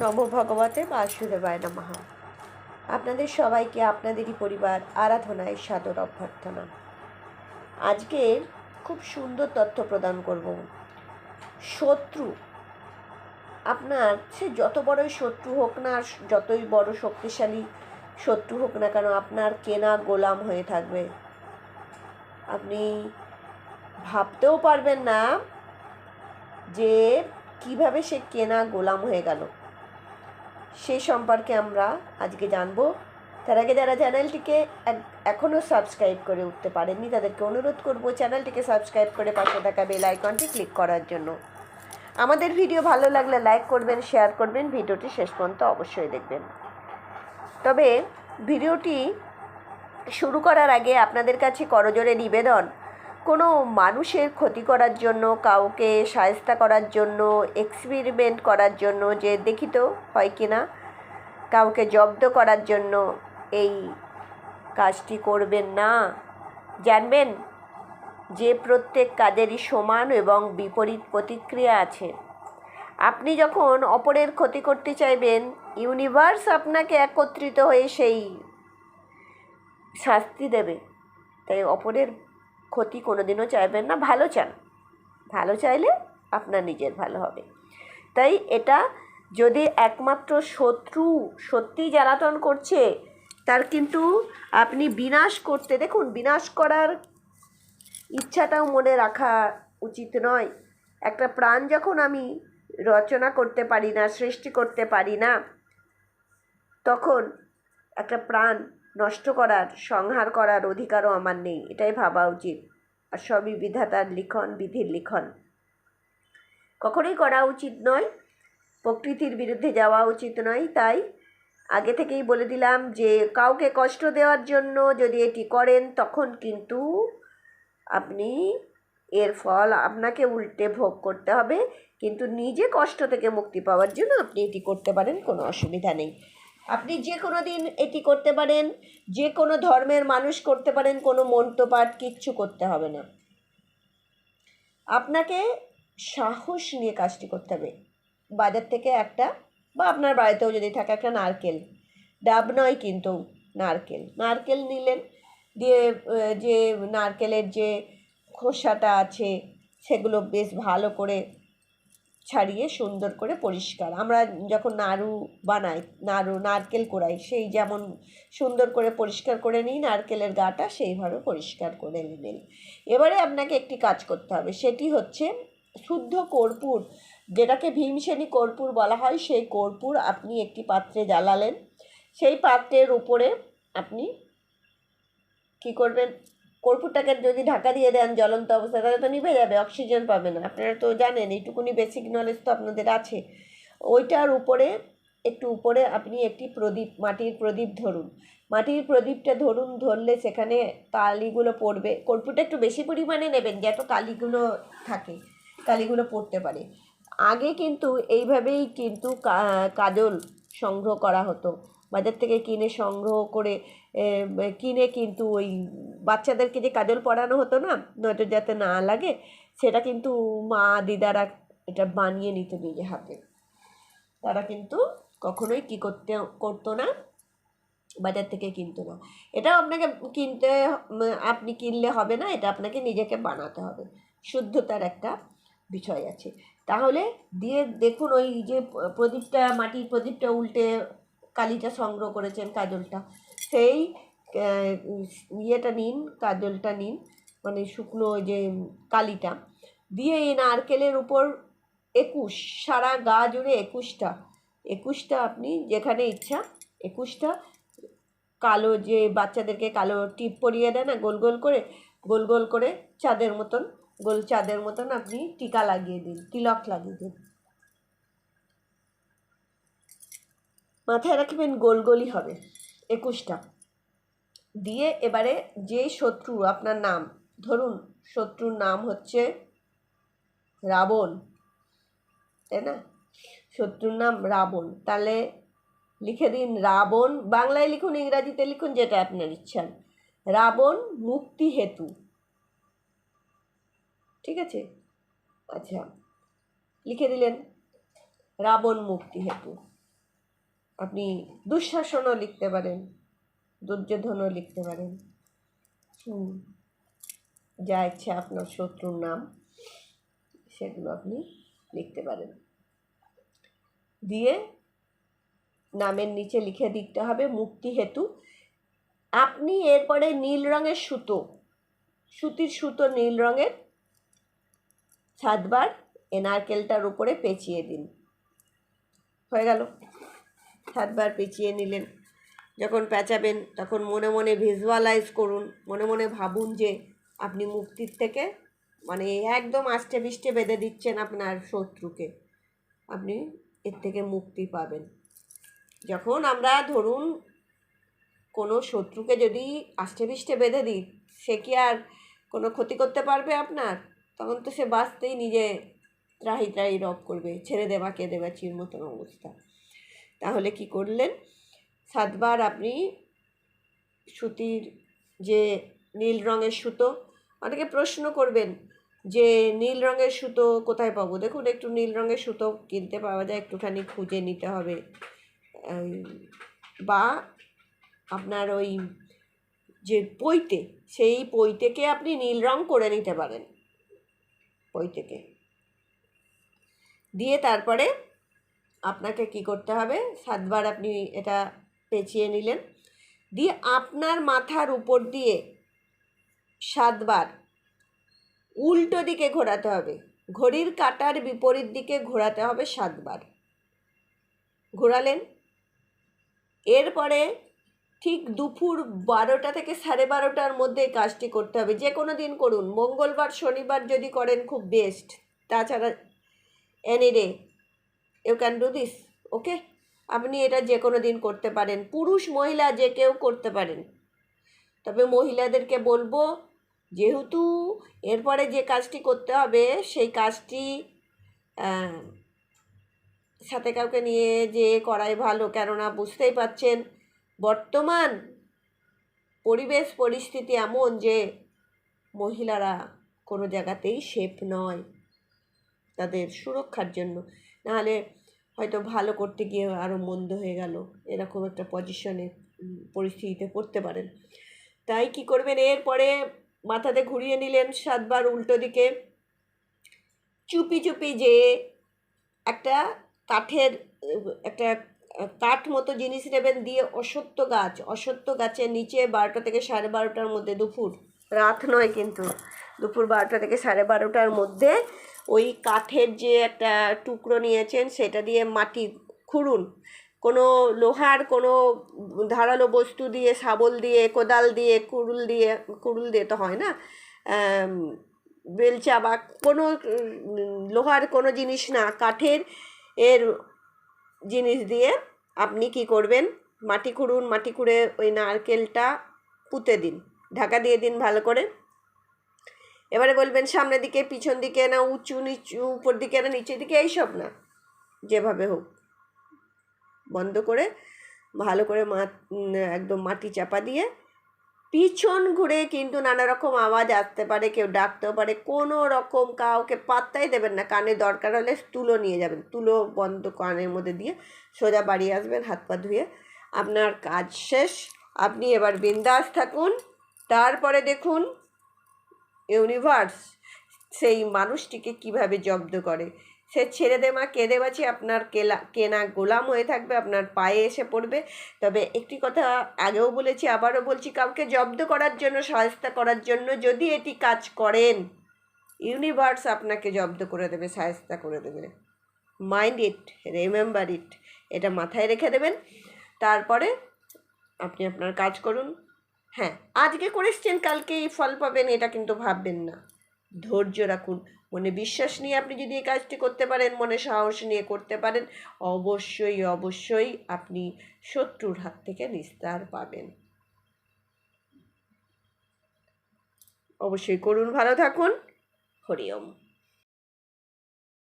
নম ভগবতে বাসুদেবায় নমঃ। আপনাদের সবাইকে, আপনাদেরই পরিবার আরাধনায় সাদর অভ্যর্থনা। আজকের খুব সুন্দর তথ্য প্রদান করব। শত্রু। আপনার সে যত বড়ই শত্রু হোক না, যতই বড় শক্তিশালী শত্রু হোক না কেন, আপনার কেনা গোলাম হয়ে থাকবে। আপনি ভাবতেও পারবেন না যে কীভাবে সে কেনা গোলাম হয়ে গেল। সেই সম্পর্কে আমরা আজকে জানব। তার আগে যারা চ্যানেলটিকে এখনও সাবস্ক্রাইব করে উঠতে পারেননি, তাদেরকে অনুরোধ করব চ্যানেলটিকে সাবস্ক্রাইব করে পাশে থাকা বেল আইকনটি ক্লিক করার জন্য। আমাদের ভিডিও ভালো লাগলে লাইক করবেন, শেয়ার করবেন, ভিডিওটি শেষ পর্যন্ত অবশ্যই দেখবেন। তবে ভিডিওটি শুরু করার আগে আপনাদের কাছে করজোরে নিবেদন কোনো মানুষের ক্ষতি করার জন্য, কাউকে সায়স্তা করার জন্য এক্সপেরিমেন্ট করার জন্য যে দেখিত হয় কি না, কাউকে জব্দ করার জন্য এই কাজটি করবেন না। জানবেন, যে প্রত্যেক কাজেরই সমান এবং বিপরীত প্রতিক্রিয়া আছে। আপনি যখন অপরের ক্ষতি করতে চাইবেন ইউনিভার্স আপনাকে একত্রিত হয়ে সেই শাস্তি দেবে। তাই অপরের ক্ষতি কোনোদিনও চাইবেন না, ভালো চান। ভালো চাইলে আপনার নিজের ভালো হবে। তাই এটা যদি একমাত্র শত্রু সত্যিই জ্বালাতন করছে, তার কিন্তু আপনি বিনাশ করতে, দেখুন, বিনাশ করার ইচ্ছাটাও মনে রাখা উচিত নয়। একটা প্রাণ যখন আমি রচনা করতে পারি না, সৃষ্টি করতে পারি না, তখন একটা প্রাণ নষ্ট করার, সংহার করার অধিকারও আমার নেই, এটাই ভাবা উচিত। আর সবই বিধাতার লিখন, বিধির লিখন। কখনোই করা উচিত নয়। প্রকৃতির বিরুদ্ধে যাওয়া উচিত নয়, তাই আগে থেকেই বলে দিলাম যে, কাউকে কষ্ট দেওয়ার জন্য যদি এটি করেন, তখন কিন্তু আপনি এর ফল আপনাকে উল্টে ভোগ করতে হবে। কিন্তু নিজে কষ্ট থেকে মুক্তি পাওয়ার জন্য আপনি এটি করতে পারেন, কোনো অসুবিধা নেই। আপনি যে কোনো দিন এটি করতে পারেন যে কোনো ধর্মের মানুষ করতে পারেন, কোনো মন্ত্রপাঠ কিচ্ছু করতে হবে না। আপনাকে সাহস নিয়ে কাজটি করতে হবে। বাজার থেকে একটা বা আপনার বাড়িতেও যদি থাকে একটা নারকেল। ডাব নয় কিন্তু নারকেল। নারকেল নিলেন, দিয়ে যে নারকেলের যে খোসাটা আছে, সেগুলো বেশ ভালো করে ছাড়িয়ে সুন্দর করে পরিষ্কার। আমরা যখন নাড়ু বানাই, নাড়ু, নারকেল কোড়াই, সেই যেমন সুন্দর করে পরিষ্কার করে নিই, নারকেলের গাটা সেইভাবে পরিষ্কার করে নিলেন এবারে আপনাকে একটি কাজ করতে হবে, সেটি হচ্ছে শুদ্ধ কর্পূর, যেটাকে ভীমসেনী কর্পূর বলা হয়, সেই কর্পূর আপনি একটি পাত্রে জ্বালালেন। সেই পাত্রের উপরে আপনি কি করবেন? কর্পূরটাকে যদি ঢাকা দিয়ে দেন জ্বলন্ত অবস্থায়, তাহলে তো নিভে যাবে, অক্সিজেন পাবে না। আপনারা তো জানেন, এইটুকুনি বেসিক নলেজ তো আপনাদের আছে। ওইটার উপরে, একটু উপরে আপনি একটি প্রদীপ, মাটির প্রদীপ ধরুন। মাটির প্রদীপটা ধরুন, ধরলে সেখানে কালিগুলো পড়বে। কর্পূরটা একটু বেশি পরিমাণে নেবেন যাতে কালিগুলো থাকে, কালিগুলো পড়তে পারে। আগে কিন্তু এইভাবেই কিন্তু কাজল সংগ্রহ করা হতো। বাজার থেকে কিনে সংগ্রহ করে কিনে কিন্তু ওই বাচ্চাদেরকে যে কাজল পরানো হতো না, নয়তো যাতে না লাগে, সেটা কিন্তু মা, দিদারা এটা বানিয়ে নিত নিজে হাতে। তারা কিন্তু কখনোই কি করতে, করতো না, বাজার থেকে কিনতো না। এটাও আপনাকে কিনতে, আপনি কিনলে হবে না, এটা আপনাকে নিজেকে বানাতে হবে। শুদ্ধতার একটা বিষয় আছে। তাহলে দিয়ে দেখুন ওই যে প্রদীপটা, মাটির প্রদীপটা উল্টে কালিটা সংগ্রহ করেছেন কাজলটা। সেই ইয়েটা নিন, কাজলটা নিন মানে শুকনো ওই যে কালিটা। দিয়ে এই নারকেলের উপর একুশ, সারা গা জুড়ে একুশটা। একুশটা আপনি যেখানে ইচ্ছা, একুশটা কালো যে বাচ্চাদেরকে কালো টিপ পরিয়ে দেয় না, গোল গোল করে, গোল গোল করে চাঁদের মতন, গোল চাঁদের মতন আপনি টিকা লাগিয়ে দিন, তিলক লাগিয়ে দিন। মাথায় রাখবেন গোল গোলই হবে। একুশটা। দিয়ে এবারে যে শত্রু, আপনার নাম। ধরুন, শত্রুর নাম হচ্ছে রাবণ। তাই না? শত্রুর নাম রাবণ। তাহলে লিখে দিন রাবণ। বাংলায় লিখুন, ইংরাজিতে লিখুন, যেটা আপনার ইচ্ছা। রাবণ মুক্তি হেতু। ঠিক আছে? আচ্ছা লিখে দিলেন রাবণ মুক্তি হেতু। আপনি দুঃশাসনও লিখতে পারেন, দুর্যোধনও লিখতে পারেন। হুম, যা ইচ্ছে আপনার শত্রুর নাম, সেগুলো আপনি লিখতে পারেন। দিয়ে নামের নিচে লিখে দিতে হবে মুক্তি হেতু। আপনি এরপরে নীল রঙের সুতো, সুতির সুতো নীল রঙের সাতবার এ নারকেলটার উপরে পেঁচিয়ে দিন। হয়ে গেল। সাতবার পেঁচিয়ে নিলেন। যখন পেঁচাবেন, তখন মনে মনে ভিজুয়ালাইজ করুন, মনে মনে ভাবুন যে আপনি মুক্তির থেকে মানে একদম আষ্টে পিষ্টে বেঁধে দিচ্ছেন আপনার শত্রুকে। আপনি এর থেকে মুক্তি পাবেন। যখন আমরা ধরুন কোনো শত্রুকে যদি আষ্টে পিষ্টে বেঁধে দিই, সে কি আর কোনো ক্ষতি করতে পারবে আপনার? তখন তো সে বাঁচতেই নিজে ত্রাহি ত্রাহি রব করবে, ছেড়ে দেবা, কে দেবা চির মতন অবস্থা। তাহলে কি করলেন? সাতবার আপনি সুতির যে নীল রঙের সুতো, অনেকে প্রশ্ন করবেন যে নীল রঙের সুতো কোথায় পাবো? দেখুন, একটু নীল রঙের সুতো কিনতে পাওয়া যায়, একটুখানি খুঁজে নিতে হবে। বা আপনার ওই যে পৈতে, সেই পৈতেকে আপনি নীল রং করে নিতে পারেন। পৈতেকে। দিয়ে তারপরে আপনাকে কি করতে হবে? সাতবার আপনি এটা পেঁচিয়ে নিলেন। দিয়ে আপনার মাথার উপর দিয়ে সাতবার উল্টো দিকে ঘোরাতে হবে। ঘড়ির কাটার বিপরীত দিকে ঘোরাতে হবে সাতবার। ঘোরালেন। এরপরে ঠিক দুপুর বারোটা থেকে সাড়ে বারোটার মধ্যে কাজটি করতে হবে। যে কোনো দিন করুন। মঙ্গলবার, শনিবার যদি করেন খুব বেস্ট তাছাড়া any day you can do this okay আপনি এটা যে কোনো দিন করতে পারেন। পুরুষ, মহিলা যে কেউ করতে পারেন। তবে মহিলাদেরকে বলব, যেহেতু এরপরে যে কাজটি করতে হবে, সেই কাজটি সাথে কাউকে নিয়ে যে করাই ভালো, কেননা বুঝতেই পাচ্ছেন, বর্তমান পরিবেশ, পরিস্থিতি এমন যে মহিলারা কোনো জায়গাতেই সেফ নয় তাদের সুরক্ষার জন্য। নাহলে হয়তো ভালো করতে গিয়ে আরও মন্দ হয়ে গেল। এরকম একটা পজিশনে পরিস্থিতিতে পড়তে পারেন। তাই কি করবেন? এরপরে মাথাতে ঘুরিয়ে নিলেন সাতবার উল্টো দিকে। চুপি চুপি যে একটা কাঠের, একটা কাঠ মতো জিনিস নেবেন দিয়ে অসত্য গাছ, অসত্য গাছের নিচে বারোটা থেকে সাড়ে বারোটার মধ্যে দুপুর রাত নয় কিন্তু। দুপুর বারোটা থেকে সাড়ে বারোটার মধ্যে ওই কাঠের যে একটা টুকরো নিয়েছেন, সেটা দিয়ে মাটি খুঁড়ুন। কোনো লোহার, কোনো ধারালো বস্তু দিয়ে, শাবল দিয়ে, কোদাল দিয়ে, কুড়ুল দিয়ে কুড়ুল দিয়ে তো হয় না বেলচা বা কোনো, লোহার কোনো জিনিস না, কাঠের এর জিনিস দিয়ে আপনি কি করবেন? মাটি খুঁড়ুন, মাটি খুঁড়ে ওই নারকেলটা পুঁতে দিন। ঢাকা দিয়ে দিন ভালো করে। এবারে বলবেন সামনের দিকে, পিছন দিকে না, উঁচু, নিচু, উপর দিকে না, নিচের দিকে এইসব না। যেভাবে হোক। বন্ধ করে, ভালো করে মা একদম মাটি চাপা দিয়ে, পিছন ঘুরে কিন্তু নানা রকম আওয়াজ আসতে পারে, কেউ ডাকতেও পারে, কোনো রকম কাউকে পাত্তাই দেবেন না। কানে দরকার হলে তুলো নিয়ে যাবেন। তুলো বন্ধ কানের মধ্যে দিয়ে সোজা বাড়ি আসবেন, হাত পা ধুয়ে। আপনার কাজ শেষ। আপনি এবার বিন্দাস থাকুন। তারপরে দেখুন ইউনিভার্স সেই মানুষটিকে কীভাবে জব্দ করে। সে ছেড়ে দে মা, কেঁদে বাঁচি, আপনার কেলা, কেনা গোলাম হয়ে থাকবে, আপনার পায়ে এসে পড়বে। তবে একটি কথা আগেও বলেছি, আবারও বলছি, কাউকে জব্দ করার জন্য সহায়তা করার জন্য যদি এটি কাজ করেন ইউনিভার্স আপনাকে জব্দ করে দেবে সহায়তা করে দেবে। মাইন্ড ইট রিমেম্বার ইট এটা মাথায় রেখে দেবেন। তারপরে আপনি আপনার কাজ করুন। হ্যাঁ আজকে করেছেন এই ফল পাবেন, এটা কিন্তু ভাববেন না। ধৈর্য রাখুন, মনে বিশ্বাস নিয়ে আপনি যদি এই কাজটি করতে পারেন, মনে সাহস নিয়ে করতে পারেন, অবশ্যই অবশ্যই আপনি শত্রুর হাত থেকে নিস্তার পাবেন। অবশ্যই করুন, ভালো থাকুন হরিওম